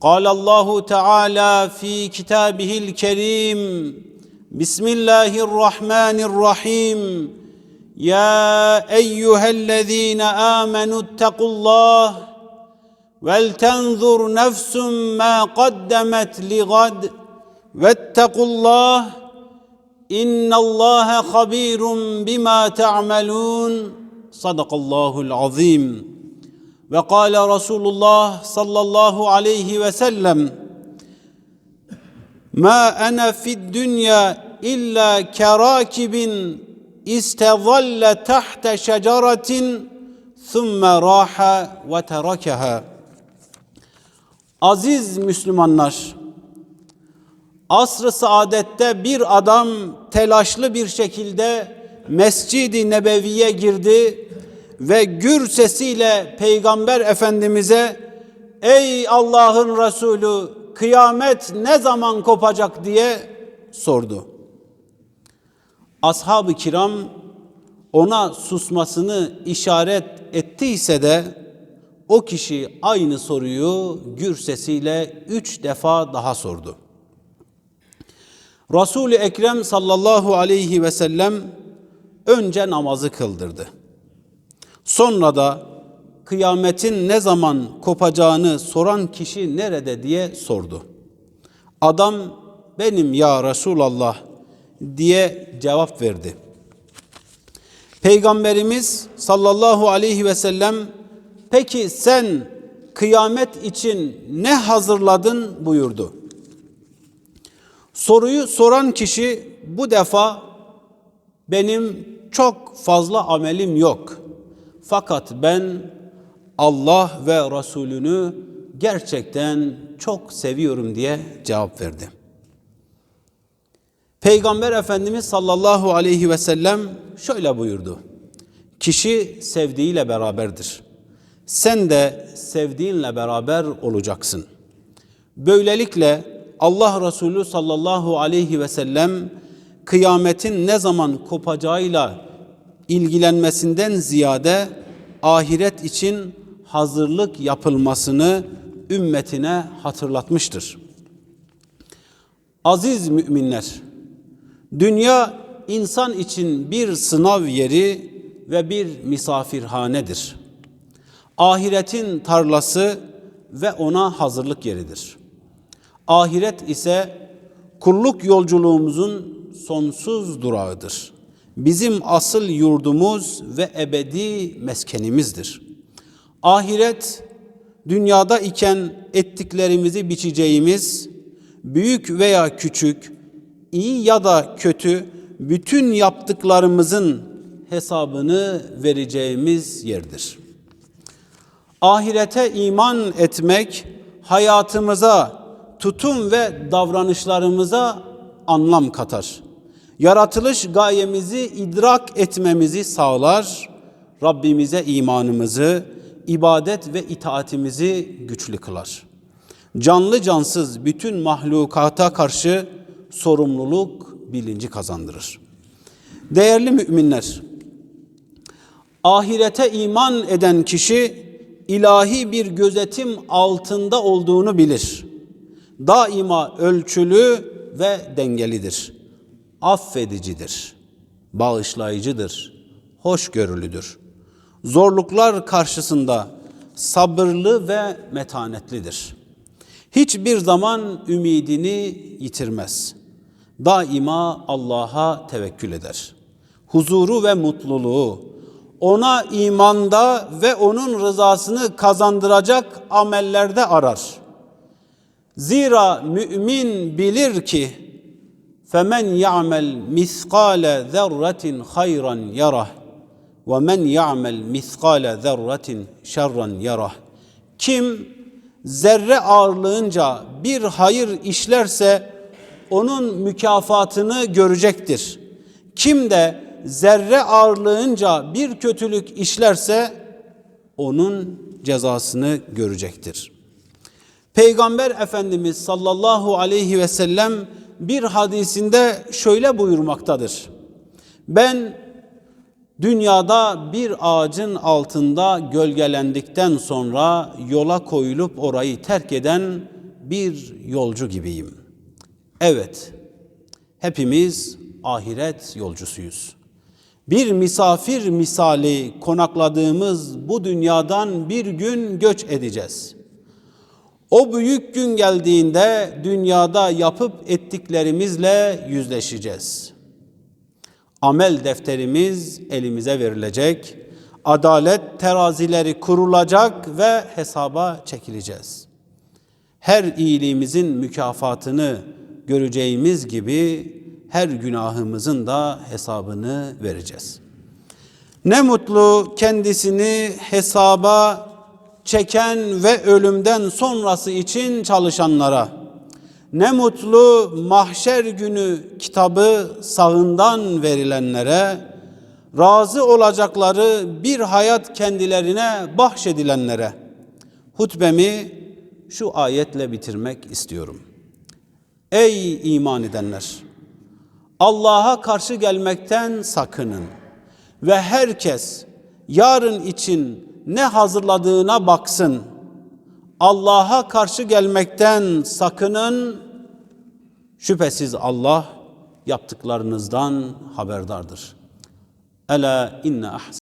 قال الله تعالى في كتابه الكريم بسم الله الرحمن الرحيم يا أيها الذين آمنوا اتقوا الله ولتنظر نفس ما قدمت لغد. واتقوا الله إن الله خبير بما تعملون. صدق الله العظيم. Ve kâle Resulullah sallallahu aleyhi ve sellem Ma ana fid dünya illa kerakibin istezalle tahte şeceratin thumme raha ve terakeha. Aziz Müslümanlar, asr-ı saadette bir adam telaşlı bir şekilde Mescid-i Nebevi'ye girdi ve gür sesiyle Peygamber Efendimiz'e ey Allah'ın Resulü kıyamet ne zaman kopacak diye sordu. Ashab-ı kiram ona susmasını işaret ettiyse de o kişi aynı soruyu gür sesiyle üç defa daha sordu. Resul-i Ekrem sallallahu aleyhi ve sellem önce namazı kıldırdı. Sonra da kıyametin ne zaman kopacağını soran kişi nerede diye sordu. Adam benim ya Resulallah diye cevap verdi. Peygamberimiz sallallahu aleyhi ve sellem peki sen kıyamet için ne hazırladın buyurdu. Soruyu soran kişi bu defa benim çok fazla amelim yok. Fakat ben Allah ve Resulünü gerçekten çok seviyorum diye cevap verdi. Peygamber Efendimiz sallallahu aleyhi ve sellem şöyle buyurdu. Kişi sevdiğiyle beraberdir. Sen de sevdiğinle beraber olacaksın. Böylelikle Allah Resulü sallallahu aleyhi ve sellem kıyametin ne zaman kopacağıyla ilgilenmesinden ziyade ahiret için hazırlık yapılmasını ümmetine hatırlatmıştır. Aziz müminler, dünya insan için bir sınav yeri ve bir misafirhanedir. Ahiretin tarlası ve ona hazırlık yeridir. Ahiret ise kulluk yolculuğumuzun sonsuz durağıdır. Bizim asıl yurdumuz ve ebedi meskenimizdir. Ahiret dünyada iken ettiklerimizi biçeceğimiz büyük veya küçük, iyi ya da kötü bütün yaptıklarımızın hesabını vereceğimiz yerdir. Ahirete iman etmek hayatımıza, tutum ve davranışlarımıza anlam katar. Yaratılış gayemizi idrak etmemizi sağlar. Rabbimize imanımızı, ibadet ve itaatimizi güçlü kılar. Canlı cansız bütün mahlukata karşı sorumluluk bilinci kazandırır. Değerli müminler, ahirete iman eden kişi ilahi bir gözetim altında olduğunu bilir. Daima ölçülü ve dengelidir. Affedicidir, bağışlayıcıdır, hoşgörülüdür. Zorluklar karşısında sabırlı ve metanetlidir. Hiçbir zaman ümidini yitirmez. Daima Allah'a tevekkül eder. Huzuru ve mutluluğu ona imanda ve onun rızasını kazandıracak amellerde arar. Zira mümin bilir ki فَمَنْ يَعْمَلْ مِثْقَالَ ذَرَّةٍ خَيْرًا يَرَهُ وَمَنْ يَعْمَلْ مِثْقَالَ ذَرَّةٍ شَرًّا يَرَهُ Kim zerre ağırlığınca bir hayır işlerse onun mükafatını görecektir. Kim de zerre ağırlığınca bir kötülük işlerse onun cezasını görecektir. Peygamber Efendimiz sallallahu aleyhi ve sellem bir hadisinde şöyle buyurmaktadır. Ben Dünyada bir ağacın altında gölgelendikten sonra yola koyulup orayı terk eden bir yolcu gibiyim. Evet, hepimiz ahiret yolcusuyuz. Bir misafir misali konakladığımız bu dünyadan bir gün göç edeceğiz. O büyük gün geldiğinde dünyada yapıp ettiklerimizle yüzleşeceğiz. Amel defterimiz elimize verilecek. Adalet terazileri kurulacak ve hesaba çekileceğiz. Her iyiliğimizin mükafatını göreceğimiz gibi her günahımızın da hesabını vereceğiz. Ne mutlu kendisini hesaba çeken ve ölümden sonrası için çalışanlara. Ne mutlu mahşer günü kitabı sağından verilenlere, razı olacakları bir hayat kendilerine bahşedilenlere. Hutbemi şu ayetle bitirmek istiyorum. Ey iman edenler! Allah'a karşı gelmekten sakının ve herkes yarın için ne hazırladığına baksın. Allah'a karşı gelmekten sakının. Şüphesiz Allah yaptıklarınızdan haberdardır. Ela inne ahsen